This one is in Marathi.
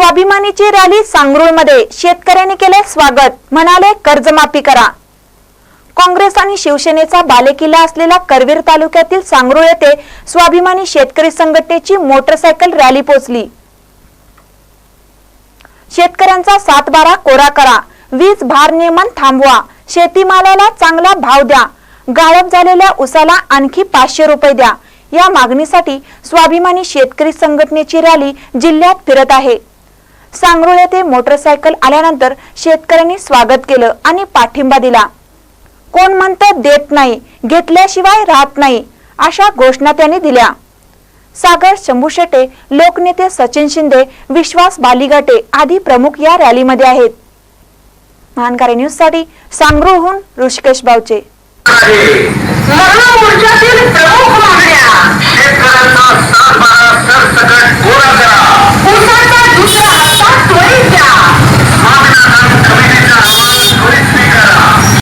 स्वाभिमानीची रॅली सांगरूळमध्ये. शेतकऱ्यांनी केले स्वागत. म्हणाले कर्जमाफी करा. काँग्रेस आणि शिवसेनेचा बालेकिल्ला असलेला करवीर तालुक्यातील सांगरूळ येथे स्वाभिमानी शेतकरी संघटनेची मोटरसायकल रॅली पोहोचली शेतकऱ्यांचा सातबारा कोरा करा. वीज भार नियमन थांबवा. शेतीमालाला चांगला भाव द्या. गायब झालेल्या उसाला आणखी पाचशे रुपये द्या. या मागणीसाठी स्वाभिमानी शेतकरी संघटनेची रॅली जिल्ह्यात फिरत आहे. सांगरुळ येथे मोटरसायकल आल्यानंतर शेतकऱ्यांनी स्वागत केलं आणि पाठिंबा दिला. कोण म्हणतं देत नाही घेतल्याशिवाय राहत नाही अशा घोषणा त्यांनी दिल्या. सागर शंभू शेटे लोकनेते सचिन शिंदे विश्वास बालिगाटे आदी प्रमुख या रॅलीमध्ये आहेत. महानकारी न्यूजसाठी सांगरूळहून ऋषिकेश बावचे.